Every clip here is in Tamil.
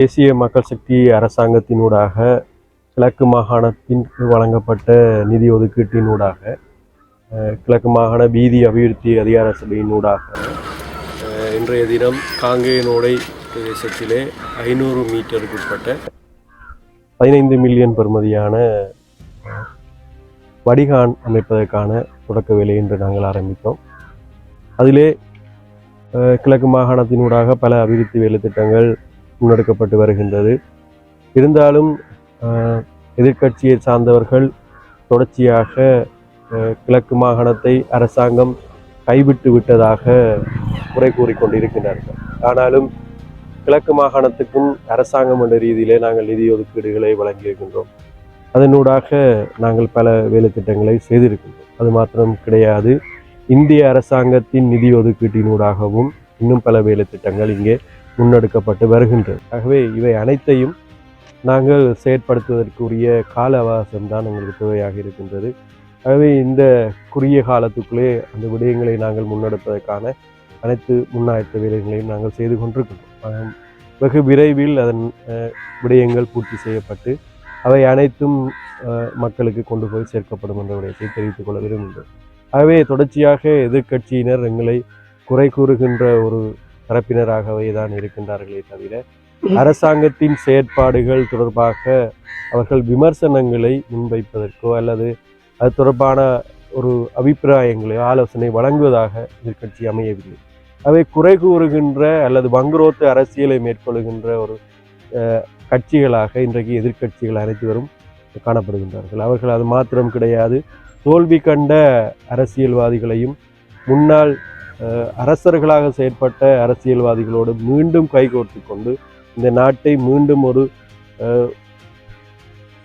தேசிய மக்கள் சக்தி அரசாங்கத்தினூடாக கிழக்கு மாகாணத்தின் வழங்கப்பட்ட நிதி ஒதுக்கீட்டினூடாக கிழக்கு மாகாண வீதி அபிவிருத்தி அதிகார சபையினூடாக. இன்றைய தினம் காங்கேயனோடை பிரதேசத்திலே ஐநூறு மீட்டருக்கு உட்பட்ட பதினைந்து மில்லியன் பெறுமதியான வடிகான் அமைப்பதற்கான தொடக்க வேலை இன்று நாங்கள் ஆரம்பித்தோம். அதிலே கிழக்கு மாகாணத்தினூடாக பல அபிவிருத்தி வேலை திட்டங்கள் முன்னெடுக்கப்பட்டு வருகின்றது. இருந்தாலும் எதிர்கட்சியை எதிர்க்கட்சியை சார்ந்தவர்கள் தொடர்ச்சியாக கிழக்கு மாகாணத்தை அரசாங்கம் கைவிட்டு விட்டதாக குறை கூறிக்கொண்டிருக்கிறார்கள் ஆனாலும் கிழக்கு மாகாணத்துக்கும் அரசாங்கம் என்ற ரீதியிலே நாங்கள் நிதி ஒதுக்கீடுகளை வழங்கியிருக்கின்றோம். அதனூடாக நாங்கள் பல வேலைத்திட்டங்களை செய்திருக்கின்றோம். அது மாத்திரம் கிடையாது. இந்திய அரசாங்கத்தின் நிதி ஒதுக்கீட்டினூடாகவும் இன்னும் பல வேலைத்திட்டங்கள் இங்கே முன்னெடுக்கப்பட்டு வருகின்றது. ஆகவே இவை அனைத்தையும் நாங்கள் செயற்படுத்துவதற்குரிய கால அவகாசம் தான் எங்களுக்கு தேவையாக இருக்கின்றது. ஆகவே இந்த குறுகிய காலத்துக்குள்ளே அந்த விடயங்களை நாங்கள் முன்னெடுப்பதற்கான அனைத்து முன்னாயத்த வேலைகளையும் நாங்கள் செய்து கொண்டிருக்கின்றோம். வெகு விரைவில் அதன் விடயங்கள் பூர்த்தி செய்யப்பட்டு அவை அனைத்தும் மக்களுக்கு கொண்டு போய் சேர்க்கப்படும் என்ற விடயத்தை தெரிவித்துக் கொள்ள விரும்புகின்றோம். ஆகவே தொடர்ச்சியாக எதிர்க்கட்சியினர் எங்களை குறை கூறுகின்ற ஒரு தரப்பினராகவே தான் இருக்கின்றார்களே தவிர அரசாங்கத்தின் செயற்பாடுகள் தொடர்பாக அவர்கள் விமர்சனங்களை முன்வைப்பதற்கோ அல்லது அது தொடர்பான ஒரு அபிப்பிராயங்களை ஆலோசனை வழங்குவதாக எதிர்க்கட்சி அமையவில்லை. அவை குறை கூறுகின்ற அல்லது வங்குரோத்து அரசியலை மேற்கொள்கின்ற ஒரு கட்சிகளாக இன்றைக்கு எதிர்க்கட்சிகள் அனைத்து வரும் காணப்படுகின்றார்கள். அவர்கள் அது மாத்திரம் கிடையாது. தோல்வி கண்ட அரசியல்வாதிகளையும் முன்னாள் அரசர்களாக செயற்பட்ட அரசியல்வாதிகளோடு மீண்டும் கைகோர்த்து கொண்டு இந்த நாட்டை மீண்டும் ஒரு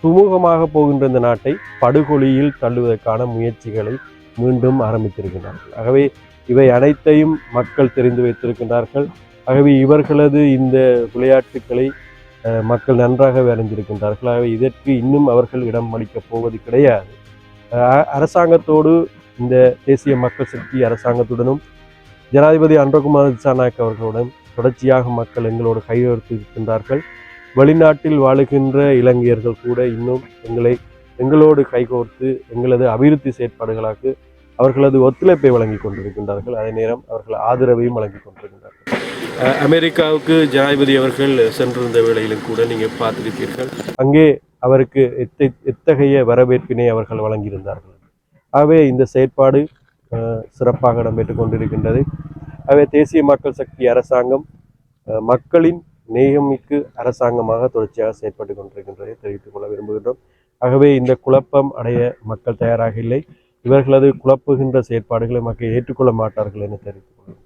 சுமூகமாக போகின்ற இந்த நாட்டை படுகொலியில் தள்ளுவதற்கான முயற்சிகளை மீண்டும் ஆரம்பித்திருக்கிறார்கள் ஆகவே இவை அனைத்தையும் மக்கள் தெரிந்து வைத்திருக்கின்றார்கள். ஆகவே இவர்களது இந்த விளையாட்டுக்களை மக்கள் நன்றாக அறிந்திருக்கின்றார்கள். ஆகவே இதற்கு இன்னும் அவர்கள் இடம் அளிக்கப் போவது கிடையாது. அரசாங்கத்தோடு இந்த தேசிய மக்கள் சக்தி அரசாங்கத்துடனும் ஜனாதிபதி அன்றகுமார் திசாநாயக் அவர்களுடன் தொடர்ச்சியாக மக்கள் எங்களோடு கையெழுத்திருக்கின்றார்கள் வெளிநாட்டில் வாழுகின்ற இலங்கையர்கள் கூட இன்னும் எங்களை எங்களோடு கைகோர்த்து எங்களது அபிவிருத்தி செயற்பாடுகளாக அவர்களது ஒத்துழைப்பை வழங்கி கொண்டிருக்கின்றார்கள். அதே நேரம் அவர்கள் ஆதரவையும் வழங்கி கொண்டிருக்கின்றார்கள். அமெரிக்காவுக்கு ஜனாதிபதி அவர்கள் சென்றிருந்த வேளையிலும் கூட நீங்கள் பார்த்திருப்பீர்கள். அங்கே அவருக்கு எத்த எத்தகைய வரவேற்பினை அவர்கள் வழங்கியிருந்தார்கள். ஆகவே இந்த செயற்பாடு சிறப்பாக இடம்பெற்றுக் கொண்டிருக்கின்றது. ஆகவே தேசிய மக்கள் சக்தி அரசாங்கம் மக்களின் நேயமிக்கு அரசாங்கமாக தொடர்ச்சியாக செயற்பட்டு கொண்டிருக்கின்றதை தெரிவித்துக் கொள்ள விரும்புகின்றோம். ஆகவே இந்த குழப்பம் அடைய மக்கள் தயாராக இல்லை. இவர்களது குழப்புகின்ற செயற்பாடுகளை மக்கள் ஏற்றுக்கொள்ள மாட்டார்கள் என தெரிவித்துக் கொள்கிறோம்.